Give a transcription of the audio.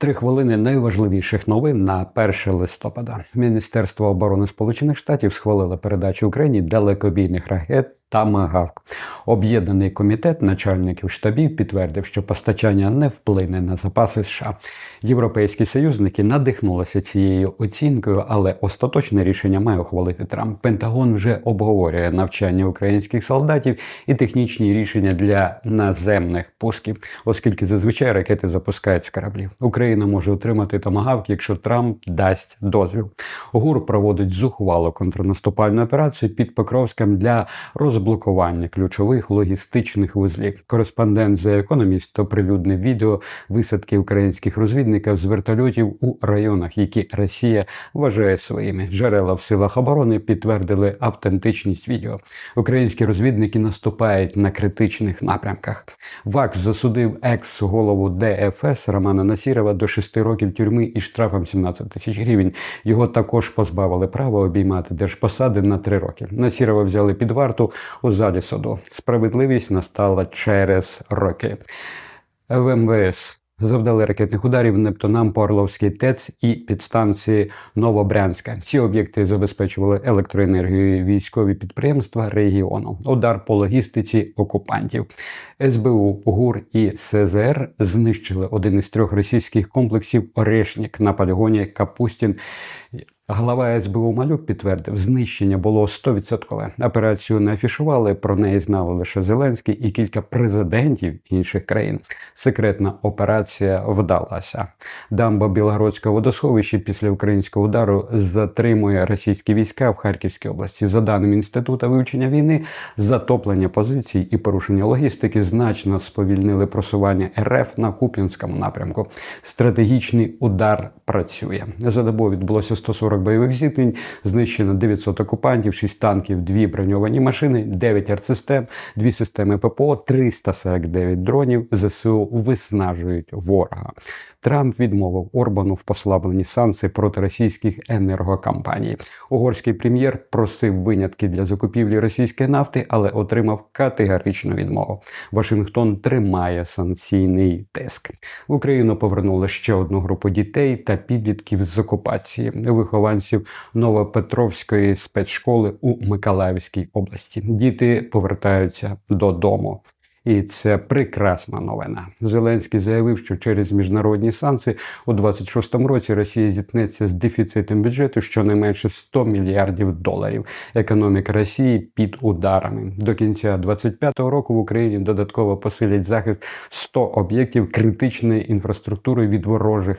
Три хвилини найважливіших новин на 1 листопада. Міністерство оборони Сполучених Штатів схвалило передачу Україні далекобійних ракет «Тамагавк». Об'єднаний комітет начальників штабів підтвердив, що постачання не вплине на запаси США. Європейські союзники надихнулися цією оцінкою, але остаточне рішення має ухвалити Трамп. Пентагон вже обговорює навчання українських солдатів і технічні рішення для наземних пусків, оскільки зазвичай ракети запускають з кораблів. Україна може отримати томагавк, якщо Трамп дасть дозвіл. ГУР проводить зухвалу контрнаступальну операцію під Покровськом для розблокування ключових логістичних вузлів. Кореспондент The Economist оприлюднив відео висадки українських розвідників з вертольотів у районах, які Росія вважає своїми. Джерела в силах оборони підтвердили автентичність відео. Українські розвідники наступають на критичних напрямках. ВАКС засудив екс-голову ДФС Романа Насірова до 6 років тюрми і штрафом 17 тисяч гривень. Його також позбавили права обіймати держпосади на 3 роки. Насірова взяли під варту у залі суду. Справедливість настала через роки. В МВС завдали ракетних ударів Нептунам по Орловській ТЕЦ і підстанції Новобрянська. Ці об'єкти забезпечували електроенергією військові підприємства регіону. Удар по логістиці окупантів. СБУ, ГУР і СЗР знищили один із трьох російських комплексів Орешнік на полігоні Капустін. Глава СБУ Малюк підтвердив, знищення було 100%. Операцію не афішували, про неї знали лише Зеленський і кілька президентів інших країн. Секретна операція вдалася. Дамба Білогородського водосховища після українського удару затримує російські війська в Харківській області. За даними інституту вивчення війни, затоплення позицій і порушення логістики значно сповільнили просування РФ на Куп'янському напрямку. Стратегічний удар працює. За добу відбулося 140 бойових зіткнень, знищено 900 окупантів, 6 танків, 2 броньовані машини, 9 артсистем, 2 системи ППО, 349 дронів. ЗСУ виснажують ворога. Трамп відмовив Орбану в послабленні санкцій проти російських енергокомпаній. Угорський прем'єр просив винятки для закупівлі російської нафти, але отримав категоричну відмову. Вашингтон тримає санкційний тиск. В Україну повернули ще одну групу дітей та підлітків з окупації, вихованців Новопетровської спецшколи у Миколаївській області. Діти повертаються додому. І це прекрасна новина. Зеленський заявив, що через міжнародні санкції у 26-му році Росія зіткнеться з дефіцитом бюджету щонайменше 100 мільярдів доларів. Економіка Росії під ударами до кінця 25-го року в Україні додатково посилять захист 100 об'єктів критичної інфраструктури від ворожих